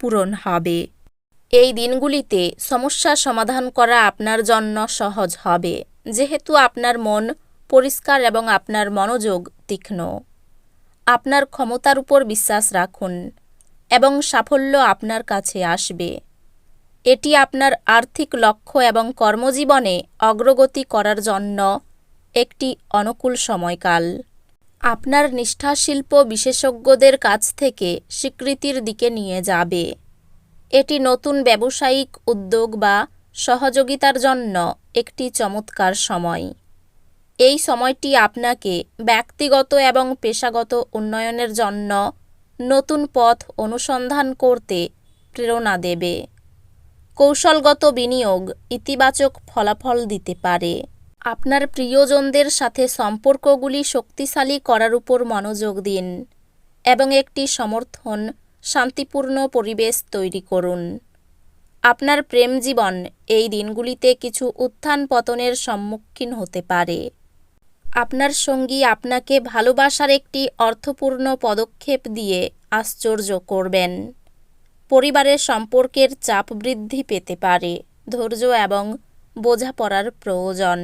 পূরণ হবে। এই দিনগুলিতে সমস্যা সমাধান করা আপনার জন্য সহজ হবে, যেহেতু আপনার মন পরিষ্কার এবং আপনার মনোযোগ তীক্ষ্ণ। আপনার ক্ষমতার উপর বিশ্বাস রাখুন এবং সাফল্য আপনার কাছে আসবে। এটি আপনার আর্থিক লক্ষ্য এবং কর্মজীবনে অগ্রগতি করার জন্য একটি অনুকূল সময়কাল। আপনার নিষ্ঠা শিল্প বিশেষজ্ঞদের কাছ থেকে স্বীকৃতির দিকে নিয়ে যাবে। এটি নতুন ব্যবসায়িক উদ্যোগ বা সহযোগিতার জন্য একটি চমৎকার সময়। এই সময়টি আপনাকে ব্যক্তিগত এবং পেশাগত উন্নয়নের জন্য নতুন পথ অনুসন্ধান করতে প্রেরণা দেবে। কৌশলগত বিনিয়োগ ইতিবাচক ফলাফল দিতে পারে। আপনার প্রিয়জনদের সাথে সম্পর্কগুলি শক্তিশালী করার উপর মনোযোগ দিন এবং একটি সমর্থন, শান্তিপূর্ণ পরিবেশ তৈরি করুন। আপনার প্রেম জীবন এই দিনগুলিতে কিছু উত্থান পতনের সম্মুখীন হতে পারে। আপনার সঙ্গী আপনাকে ভালোবাসার একটি অর্থপূর্ণ পদক্ষেপ দিয়ে আশ্চর্য করবেন। পরিবারের সম্পর্কের চাপ বৃদ্ধি পেতে পারে। ধৈর্য এবং বোঝাপড়ার প্রয়োজন।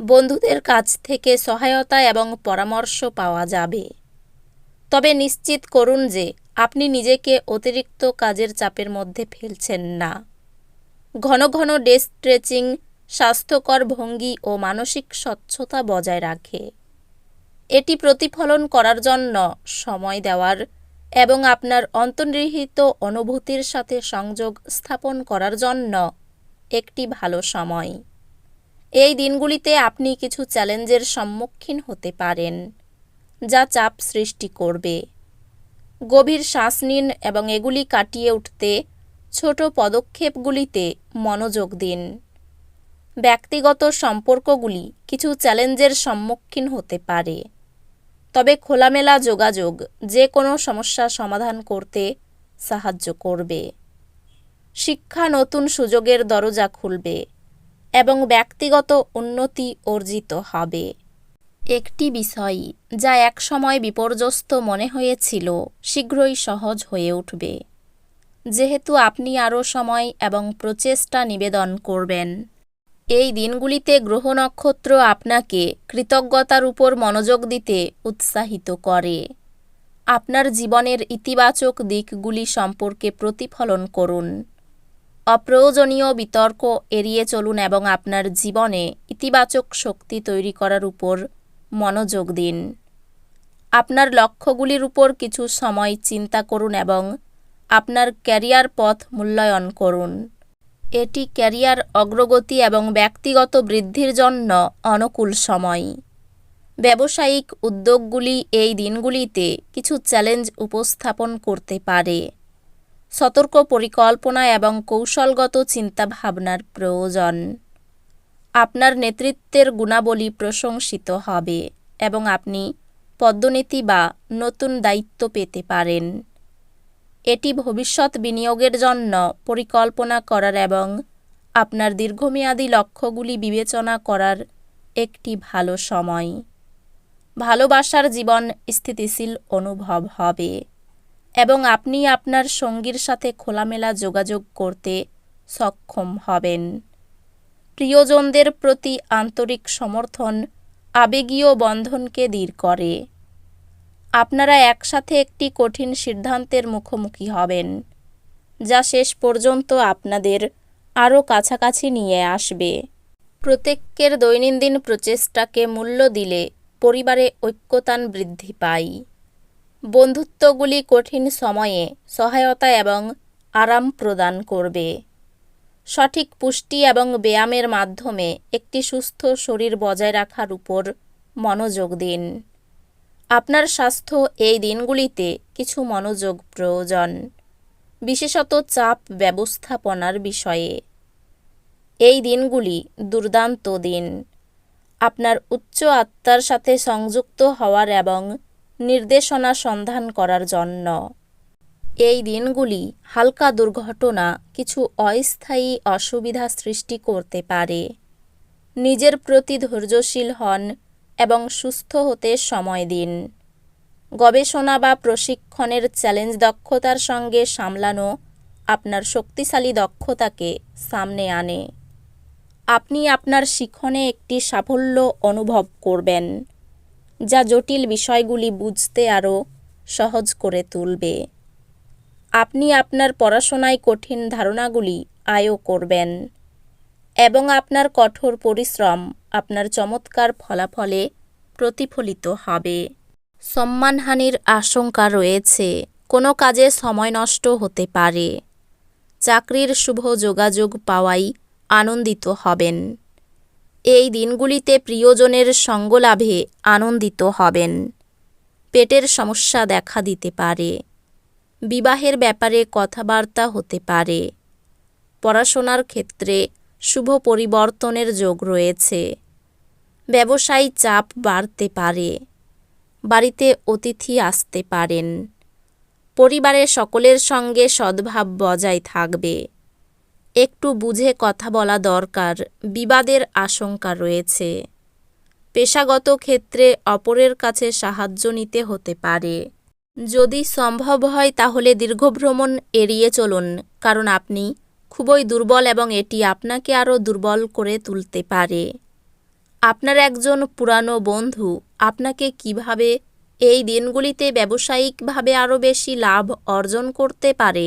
বন্ধুদের কাছ থেকে সহায়তা এবং পরামর্শ পাওয়া যাবে। তবে নিশ্চিত করুন যে আপনি নিজেকে অতিরিক্ত কাজের চাপের মধ্যে ফেলছেন না। ঘন ঘন ডে স্ট্রেচিং, স্বাস্থ্যকর ভঙ্গি ও মানসিক স্বচ্ছতা বজায় রাখে। এটি প্রতিফলন করার জন্য সময় দেওয়ার এবং আপনার অন্তর্নিহিত অনুভূতির সাথে সংযোগ স্থাপন করার জন্য একটি ভালো সময়। এই দিনগুলিতে আপনি কিছু চ্যালেঞ্জের সম্মুখীন হতে পারেন, যা চাপ সৃষ্টি করবে। গভীর শ্বাস নিন এবং এগুলি কাটিয়ে উঠতে ছোট পদক্ষেপগুলিতে মনোযোগ দিন। ব্যক্তিগত সম্পর্কগুলি কিছু চ্যালেঞ্জের সম্মুখীন হতে পারে। তবে খোলামেলা যোগাযোগ যে কোনো সমস্যা সমাধান করতে সাহায্য করবে। শিক্ষা নতুন সুযোগের দরজা খুলবে। এবং ব্যক্তিগত উন্নতি অর্জিত হবে। একটি বিষয় যা একসময় বিপর্যস্ত মনে হয়েছিল, শীঘ্রই সহজ হয়ে উঠবে। যেহেতু আপনি আরও সময় এবং প্রচেষ্টা নিবেদন করবেন। এই দিনগুলিতে গ্রহ নক্ষত্র আপনাকে কৃতজ্ঞতার উপর মনোযোগ দিতে উৎসাহিত করে। আপনার জীবনের ইতিবাচক দিকগুলি সম্পর্কে প্রতিফলন করুন। অপ্রয়োজনীয় বিতর্ক এড়িয়ে চলুন এবং আপনার জীবনে ইতিবাচক শক্তি তৈরি করার উপর মনোযোগ দিন। আপনার লক্ষ্যগুলির উপর কিছু সময় চিন্তা করুন এবং আপনার ক্যারিয়ার পথ মূল্যায়ন করুন। এটি ক্যারিয়ার অগ্রগতি এবং ব্যক্তিগত বৃদ্ধির জন্য অনুকূল সময়। ব্যবসায়িক উদ্যোগগুলি এই দিনগুলিতে কিছু চ্যালেঞ্জ উপস্থাপন করতে পারে। সতর্ক পরিকল্পনা এবং কৌশলগত চিন্তাভাবনার প্রয়োজন। আপনার নেতৃত্বের গুণাবলী প্রশংসিত হবে এবং আপনি পদ্মনীতি বা নতুন দায়িত্ব পেতে পারেন। এটি ভবিষ্যৎ বিনিয়োগের জন্য পরিকল্পনা করার এবং আপনার দীর্ঘমেয়াদী লক্ষ্যগুলি বিবেচনা করার একটি ভালো সময়। ভালোবাসার জীবন স্থিতিশীল অনুভব হবে। এবং আপনি আপনার সঙ্গীর সাথে খোলামেলা যোগাযোগ করতে সক্ষম হবেন। প্রিয়জনদের প্রতি আন্তরিক সমর্থন আবেগীয় বন্ধনকে দৃঢ় করে। আপনারা একসাথে একটি কঠিন সিদ্ধান্তের মুখোমুখি হবেন, যা শেষ পর্যন্ত আপনাদের আরও কাছাকাছি নিয়ে আসবে। প্রত্যেকের দৈনন্দিন প্রচেষ্টাকে মূল্য দিলে পরিবারে ঐক্যতান বৃদ্ধি পায়। বন্ধুত্বগুলি কঠিন সময়ে সহায়তা এবং আরাম প্রদান করবে। সঠিক পুষ্টি এবং ব্যায়ামের মাধ্যমে একটি সুস্থ শরীর বজায় রাখার উপর মনোযোগ দিন। আপনার স্বাস্থ্য এই দিনগুলিতে কিছু মনোযোগ প্রয়োজন, বিশেষত চাপ ব্যবস্থাপনার বিষয়ে। এই দিনগুলি দুর্দান্ত দিন। আপনার উচ্চ আত্মার সাথে সংযুক্ত হওয়ার এবং নির্দেশনা সন্ধান করার জন্য। এই দিনগুলি হালকা দুর্ঘটনা, কিছু অস্থায়ী অসুবিধা সৃষ্টি করতে পারে। নিজের প্রতি ধৈর্যশীল হন এবং সুস্থ হতে সময় দিন। গবেষণা বা প্রশিক্ষণের চ্যালেঞ্জ দক্ষতার সঙ্গে সামলানো আপনার শক্তিশালী দক্ষতাকে সামনে আনে। আপনি আপনার শিখনে একটি সাফল্য অনুভব করবেন। যা জটিল বিষয়গুলি বুঝতে আরও সহজ করে তুলবে। আপনি আপনার পড়াশোনায় কঠিন ধারণাগুলি আয়ও করবেন এবং আপনার কঠোর পরিশ্রম আপনার চমৎকার ফলাফলে প্রতিফলিত হবে। সম্মানহানির আশঙ্কা রয়েছে। কোনো কাজে সময় নষ্ট হতে পারে। চাকরির শুভ যোগাযোগ পাওয়াই আনন্দিত হবেন। এই দিনগুলিতে প্রিয়জনের সঙ্গলাভে আনন্দিত হবেন। পেটের সমস্যা দেখা দিতে পারে। বিবাহের ব্যাপারে কথাবার্তা হতে পারে। পড়াশোনার ক্ষেত্রে শুভ পরিবর্তনের যোগ রয়েছে। ব্যবসায়ী চাপ বাড়তে পারে। বাড়িতে অতিথি আসতে পারেন। পরিবারের সকলের সঙ্গে সদ্ভাব বজায় থাকবে। একটু বুঝে কথা বলা দরকার, বিবাদের আশঙ্কা রয়েছে। পেশাগত ক্ষেত্রে অপরের কাছে সাহায্য নিতে হতে পারে। যদি সম্ভব হয় তাহলে দীর্ঘভ্রমণ এড়িয়ে চলুন, কারণ আপনি খুবই দুর্বল এবং এটি আপনাকে আরও দুর্বল করে তুলতে পারে। আপনার একজন পুরানো বন্ধু আপনাকে কীভাবে এই দিনগুলিতে ব্যবসায়িকভাবে আরও বেশি লাভ অর্জন করতে পারে?